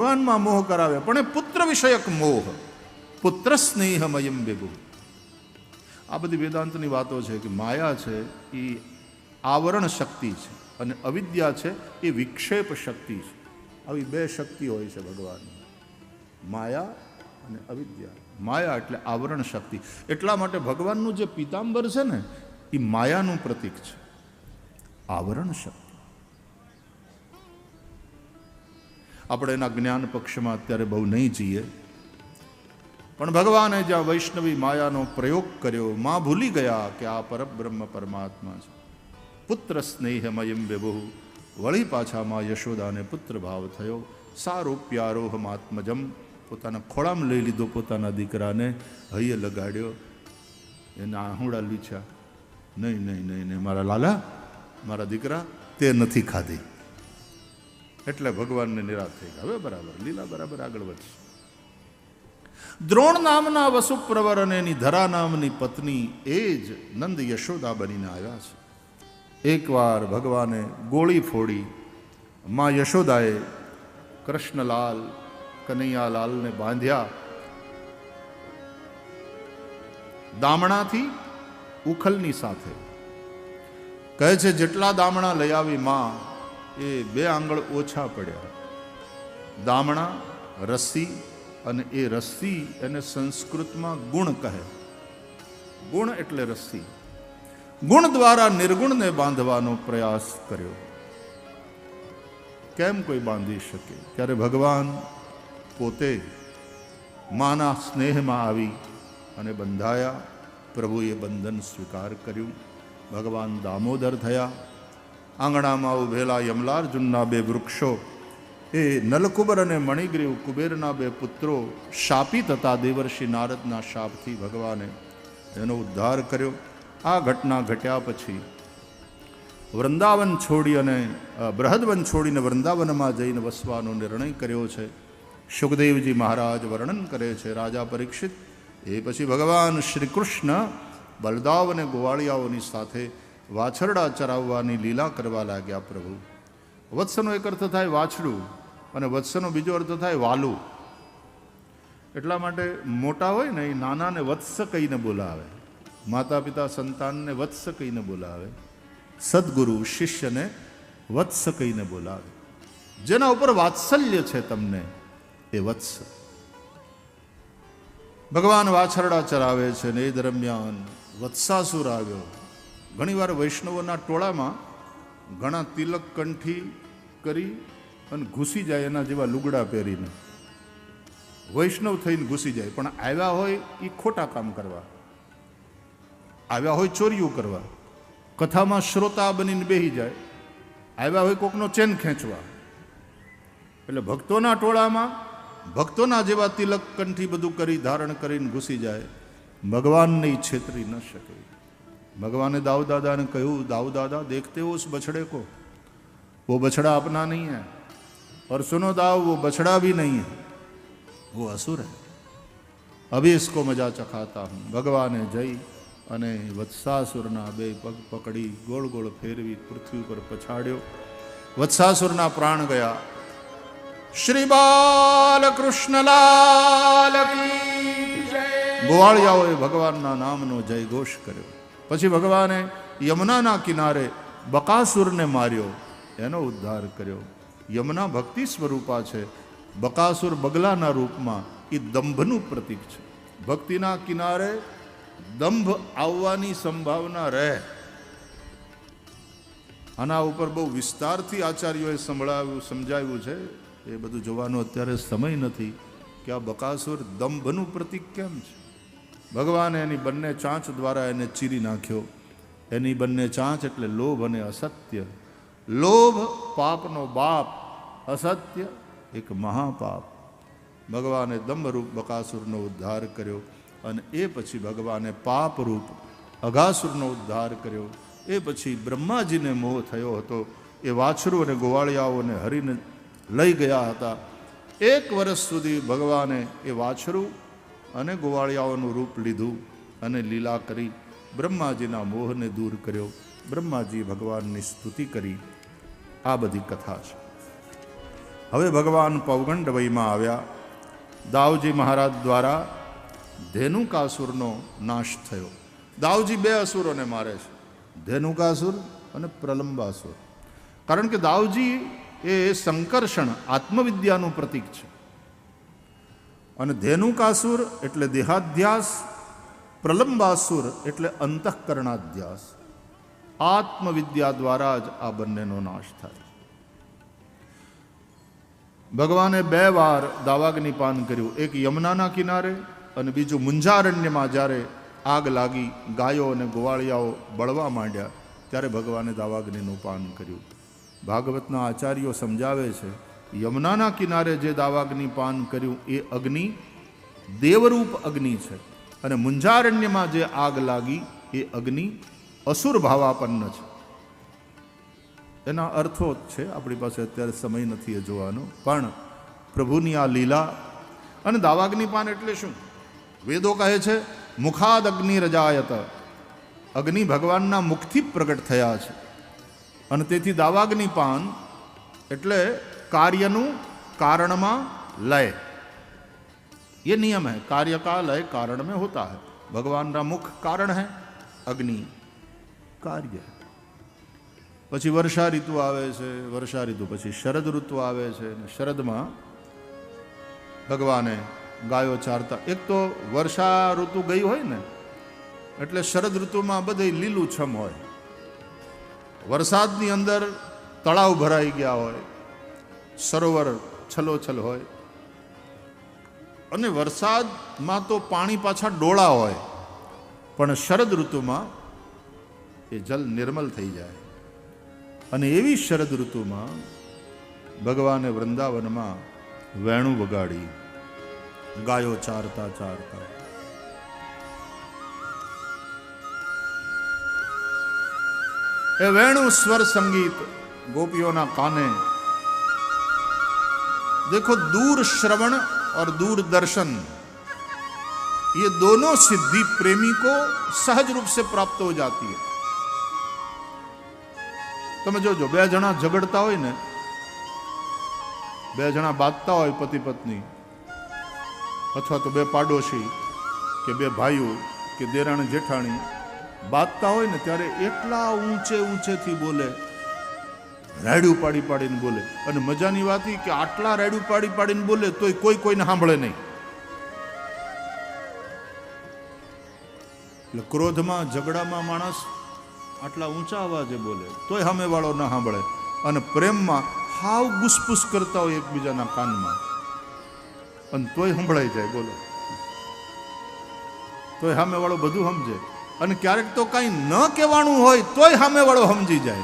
ભગવાનમાં મોહ કરાવે. પણ એ પુત્ર વિષયક મોહ. પુત્ર સ્નેહમયમ વિભુ. આ બધી વેદાંતની વાતો છે કે માયા છે એ આવરણ શક્તિ છે અને અવિદ્યા છે એ વિક્ષેપ શક્તિ છે. આવી બે શક્તિ હોય છે ભગવાનની માયા અને અવિદ્યા. માયા એટલે આવરણ શક્તિ. એટલા માટે ભગવાનનું જે પીતાંબર છે ને, એ માયાનું પ્રતીક છે. આવરણ શક્તિ. આપણે એના જ્ઞાન પક્ષમાં અત્યારે બહુ નહીં જઈએ. પણ ભગવાને જ્યાં વૈષ્ણવી માયાનો પ્રયોગ કર્યો. માં ભૂલી ગયા કે આ પરબ્રહ્મ પરમાત્મા છે. પુત્ર સ્નેહમયમ વિભુ. વળી પાછા માં યશોદાને પુત્ર ભાવ થયો. સારો સારૂપ્યારોહમાત્મજમ પોતાના ખોળામાં લઈ લીધો પોતાના દીકરાને. હૈયે લગાડ્યો. એના આહુડા લીછા નહીં નહીં નહીં નહીં, મારા લાલા, મારા દીકરા, તે નથી ખાધી. એટલે ભગવાનને નિરાશ થઈ ગયા. હવે બરાબર, લીલા બરાબર આગળ વધશે. દ્રોણ નામના વસુપ્રવર અને એની ધરા નામની પત્ની એ જ નંદ યશોદા બનીને આવ્યા છે. એકવાર ભગવાને ગોળી ફોડી, માં યશોદાએ કૃષ્ણલાલ, કનૈયાલાલને બાંધ્યા. દામણાથી ઉખલની સાથે કહે છે, જેટલા દામણા લઈ આવી માં એ બે આંગળ ઓછા પડ્યા. દામણા રસી અને એ રસી એને સંસ્કૃતમાં ગુણ કહે. ગુણ એટલે રસી ગુણ દ્વારા નિર્ગુણને બાંધવાનો પ્રયાસ કર્યો. કેમ કોઈ બાંધી શકે? ત્યારે ભગવાન પોતે માના સ્નેહમાં આવી અને બંધાયા. પ્રભુએ બંધન સ્વીકાર કર્યું. ભગવાન દામોદર થયા. આંગણામાં ઉભેલા યમલાર્જુનના બે વૃક્ષો, એ નલકુબર અને મણિગ્રીવ કુબેરના બે પુત્રો શાપિત હતા દેવર્ષિ નારદના શાપથી ભગવાને એનો ઉદ્ધાર કર્યો. આ ઘટના ઘટ્યા પછી વૃંદાવન છોડી અને બૃહદવન છોડીને વૃંદાવનમાં જઈને વસવાનો નિર્ણય કર્યો છે. સુખદેવજી મહારાજ વર્ણન કરે છે, રાજા પરીક્ષિત, એ પછી ભગવાન શ્રી કૃષ્ણ બલદાવ અને ગોવાળિયાઓની સાથે વાછરડા ચરાવવાની લીલા કરવા લાગ્યા પ્રભુ. વત્સનો એક અર્થ થાય વાછડું અને વત્સનો બીજો અર્થ થાય વાલું. એટલા માટે મોટા હોય ને એ નાનાને વત્સ કહીને બોલાવે. માતા પિતા સંતાનને વત્સ કહીને બોલાવે. સદગુરુ શિષ્યને વત્સ કહીને બોલાવે. જેના ઉપર વાત્સલ્ય છે તમને, એ વત્સ. ભગવાન વાછરડા ચરાવે છે ને એ દરમિયાન વત્સાસુર આવ્યો. ઘણીવાર વૈષ્ણવોના ટોળામાં ઘણા તિલક કંઠી કરી અને ઘૂસી જાય એના જેવા લુગડા પહેરીને. વૈષ્ણવ થઈને ઘૂસી જાય, પણ આવ્યા હોય એ ખોટા કામ કરવા. આવ્યા હોય ચોરીઓ કરવા. કથામાં શ્રોતા બનીને બેહી જાય. આવ્યા હોય કોકનો ચેન ખેંચવા. એટલે ભક્તોના ટોળામાં, ભક્તોના જેવા તિલક કંઠી બધું કરી ધારણ કરીને ઘૂસી જાય. ભગવાનને છેતરી ન શકે. भगवान ने दाऊ दादा ने कहूँ दाऊ दादा देखते हो उस बछड़े को वो बछड़ा अपना नहीं है और सुनो दाऊ वो बछड़ा भी नहीं है वो असुर है अभी इसको मजा चखाता हूँ ભગવાને જઈ અને વત્સાસુરના બે પગ પકડી ગોળ ગોળ ફેરવી પૃથ્વી પર પછાડ્યો વત્સાસુરના પ્રાણ ગયા શ્રી બાલકૃષ્ણલાલ કી જય. ગોવાળિયાઓએ ભગવાનના નામનો જય ઘોષ કર્યો પછી ભગવાને યમુનાના કિનારે બકાસુરને માર્યો. એનો ઉદ્ધાર કર્યો. યમુના ભક્તિ સ્વરૂપા છે. બકાસુર બગલાના રૂપમાં એ દંભનું પ્રતીક છે. ભક્તિના કિનારે દંભ આવવાની સંભાવના રહે. આના ઉપર બહુ વિસ્તારથી આચાર્યોએ સંભળાવ્યું, સમજાવ્યું છે. એ બધું જોવાનો અત્યારે સમય નથી કે આ બકાસુર દંભનું પ્રતીક કેમ છે? ભગવાને એની બંને ચાંચ દ્વારા એને ચીરી નાખ્યો. એની બંને ચાંચ એટલે લોભ અને અસત્ય. લોભ પાપનો બાપ, અસત્ય એક મહાપાપ. ભગવાને દંભરૂપ બકાસુરનો ઉદ્ધાર કર્યો અને એ પછી ભગવાને પાપરૂપ અઘાસુરનો ઉદ્ધાર કર્યો. એ પછી બ્રહ્માજીને મોહ થયો હતો. એ વાછરું અને ગોવાળિયાઓને હરીને લઈ ગયા હતા. એક વર્ષ સુધી ભગવાને એ વાછરું અને ગોવાળિયાઓનું રૂપ લીધું અને લીલા કરી બ્રહ્માજીના મોહને દૂર કર્યો. બ્રહ્માજી ભગવાનની સ્તુતિ કરી. આ બધી કથા છે. હવે ભગવાન પૌગંડ વયમાં આવ્યા. દાવજી મહારાજ દ્વારા ધેનુકાસુરનો નાશ થયો. દાવજી બે અસુરોને મારે છે. ધેનુકાસુર અને પ્રલંબાસુર. કારણ કે દાવજી એ સંકર્ષણ, આત્મવિદ્યાનું પ્રતીક છે. અને ધેનુકાસુર એટલે દેહાધ્યાસ, પ્રલંબાસુર એટલે અંતઃકરણાધ્યાસ. આત્મવિદ્યા દ્વારા જ આ બંનેનો નાશ થાય. ભગવાને બે વાર દાવાગ્નિ પાન કર્યું. એક યમુનાના કિનારે અને બીજું મુંજારણ્યમાં જ્યારે આગ લાગી, ગાયો અને ગોવાળિયાઓ બળવા માંડ્યા, ત્યારે ભગવાને દાવાગ્નિનું પાન કર્યું. ભાગવતના આચાર્યો સમજાવે છે યમુનાના કિનારે જે દાવાગ્નિ પાન કર્યું એ અગ્નિ, દેવરૂપ અગ્નિ છે. અને મુંજારણ્યમાં જે આગ લાગી એ અગ્નિ અસુર ભાવાપન્ન છે. એના અર્થો જ છે, આપણી પાસે અત્યારે સમય નથી એ જોવાનો, પણ પ્રભુની આ લીલા અને દાવાગ્નિ પાન એટલે શું? વેદો કહે છે મુખાદ અગ્નિ રજાયત. અગ્નિ ભગવાનના મુખથી પ્રગટ થયા છે. અને તેથી દાવાગ્નિ પાન એટલે કાર્યનું કારણમાં લય ये नियम है कार्य का लय कारण में होता है भगवान का मुख कारण है अग्नि કાર્ય પછી વર્ષા ઋતુ આવે છે વર્ષા ઋતુ પછી શરદ ઋતુ આવે છે અને શરદમાં ભગવાને ગાયો ચારતા એક તો વર્ષા ઋતુ ગઈ હોય ને એટલે શરદ ઋતુમાં બધે લીલું છમ હોય વરસાદની અંદર તળાવ ભરાઈ ગયા હોય સરોવર છલોછલ હોય. અને વરસાદમાં તો પાણી પાછા ડોળા હોય. પણ શરદ ઋતુમાં એ જલ નિર્મલ થઈ જાય. અને એવી શરદ ઋતુમાં ભગવાને વૃંદાવનમાં વેણું વગાડી, ગાયો ચારતા ચારતા. એ વેણુ સ્વર સંગીત ગોપીઓના કાને देखो दूर श्रवण और दूर दर्शन ये दोनों सिद्धि प्रेमी को सहज रूप से प्राप्त हो जाती है તમે જોજો બે જણા ઝઘડતા હોય ને બે જણા બાંધતા હોય પતિ પત્ની અથવા તો બે પાડોશી કે બે ભાઈઓ કે દેરાણી જેઠાણી બાંધતા હોય ને ત્યારે એટલા ઊંચે ઊંચેથી બોલે રાયડું પાડી પાડીને બોલે. અને મજાની વાત કે આટલા રાયડું પાડી પાડીને બોલે તોય કોઈ કોઈને સાંભળે નહીં. એટલે ક્રોધમાં, ઝઘડામાં માણસ આટલા ઊંચા અવાજે બોલે, તોય સામેવાળો ન સાંભળે. અને પ્રેમમાં હાવ ગુસપુસ કરતા હોય એકબીજાના કાનમાં. અને તોય સંભળાઈ જાય, બોલો. તોય સામેવાળો બધું સમજે. અને ક્યારેક તો કાંઈ ન કહેવાનું હોય, તોય સામેવાળો સમજી જાય.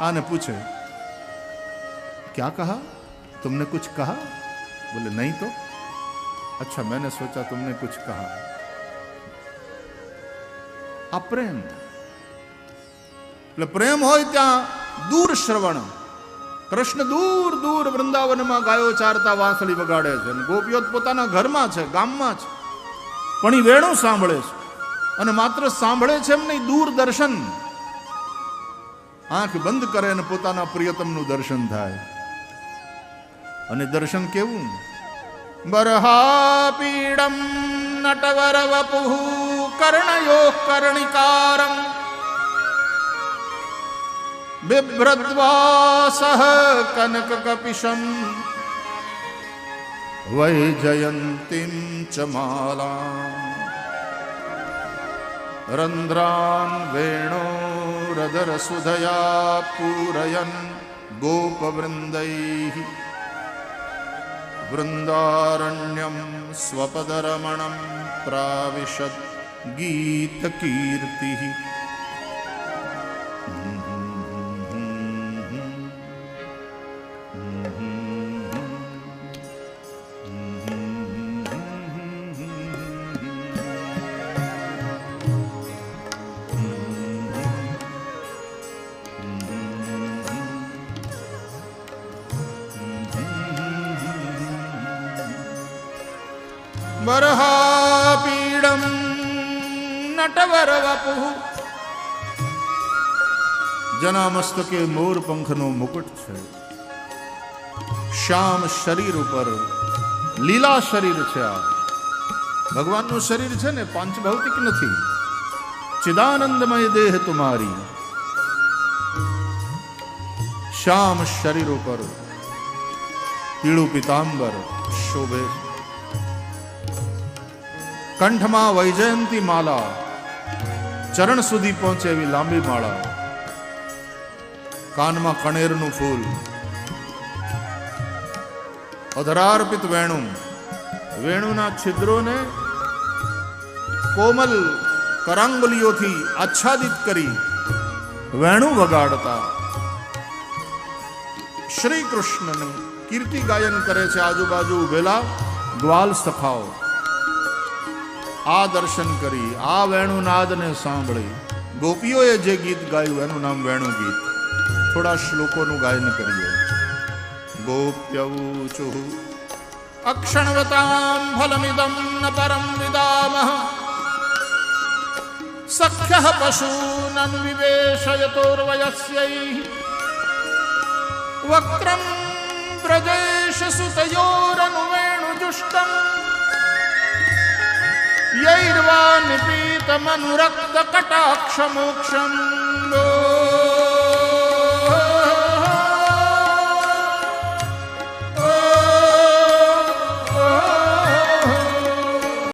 आने पूछे क्या कहा तुमने कुछ कहा बोले नहीं तो अच्छा मैंने सोचा तुमने कुछ कहा આ પ્રેમ એટલે પ્રેમ હોય ત્યાં દૂર શ્રવણ કૃષ્ણ દૂર દૂર વૃંદાવનમાં ગાયો ચારતા વાંસળી વગાડે છે અને ગોપીઓ તો પોતાના ઘરમાં છે ગામમાં છે પણ એ વેણું સાંભળે છે અને માત્ર સાંભળે છે એમ નહીં દૂર દર્શન આંખ બંધ કરે અને પોતાના પ્રિયતમનું દર્શન થાય. અને દર્શન કેવું? બરહાપીડમ નટવર વપુ કર્ણયો કર્ણિકારમ. બિભ્રદ્વાસઃ કનક કપિશમ વૈજયંતીમ ચ માલા રંધ્રાન सुधया पूरयन् गोपवृन्दैः। वृन्दारण्यं स्वपदरमणं प्राविशत् गीतकीर्तिः। બરહાપીડમ નટવર વપુ જેના મસ્તકે મોર પંખનો મુકુટ છે શ્યામ શરીર ઉપર લીલા શરીર છે આ ભગવાનનું શરીર છે ને પાંચભૌતિક નથી ચિદાનંદમય દેહ તુમારી શ્યામ શરીર ઉપર પીળું પિતાંબર શોભે કંઠમાં વૈજયંતી માલા. ચરણ સુધી પહોંચે એવી લાંબી માળા. કાનમાં કણેરનું ફૂલ. અધરાર્પિત વેણું વેણુના છિદ્રોને કોમલ કરાંગલીઓથી આચ્છાદિત કરી વેણું વગાડતા. શ્રી કૃષ્ણનું કીર્તિ ગાયન કરે છે આજુબાજુ ઉભેલા ગ્વાલ સખાઓ. આ દર્શન કરી, આ વેણુનાદને સાંભળી. ગોપીઓએ જે ગીત ગાયું, એનું નામ વેણુ ગીત થોડા શ્લોકોનું ગાયન કરીએ. ગોપ્યૌચુ અક્ષણવતામ ફલમિદમ ન પરમ વિદામહ. સખ્યઃ પશૂનન વિવેશયતોર્વયસ્યૈ વક્રમ વ્રજેશ સુતયોરનુવેણુજુષ્ટમ यैर्वा निपीतमनुरक्तकटाक्षमोक्षम्